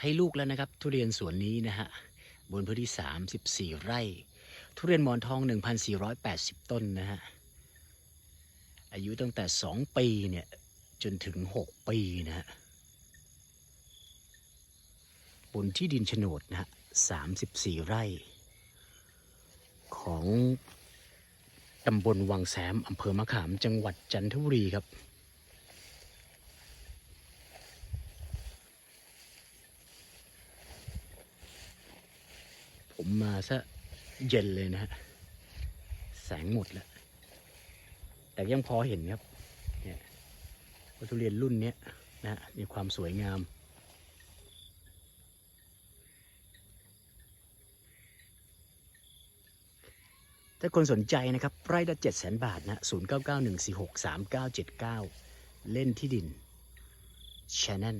ให้ลูกแล้วนะครับ ทุเรียนสวนนี้นะฮะบนพื้นที่ 34 ไร่ ทุเรียนหมอนทอง 1,480 ต้นนะฮะอายุตั้งแต่ 2 ปีเนี่ยจนถึง 6 ปีนะฮะบนที่ดินโฉนดนะฮะ34 ไร่ ของตำบลวังแสมอำเภอมะขามจังหวัดจันทบุรีครับ ผมมาซะเย็นเลยนะฮะ แสงหมดแล้ว แต่ยังพอเห็นครับ เนี่ยว่าทุเรียนรุ่นนี้นะ มีความสวยงามถ้าคนสนใจนะครับ ไร่ละเจ็ดแสนบาทนะ0 9 9 1 4 6 3 9 7 9เล่นที่ดิน Channel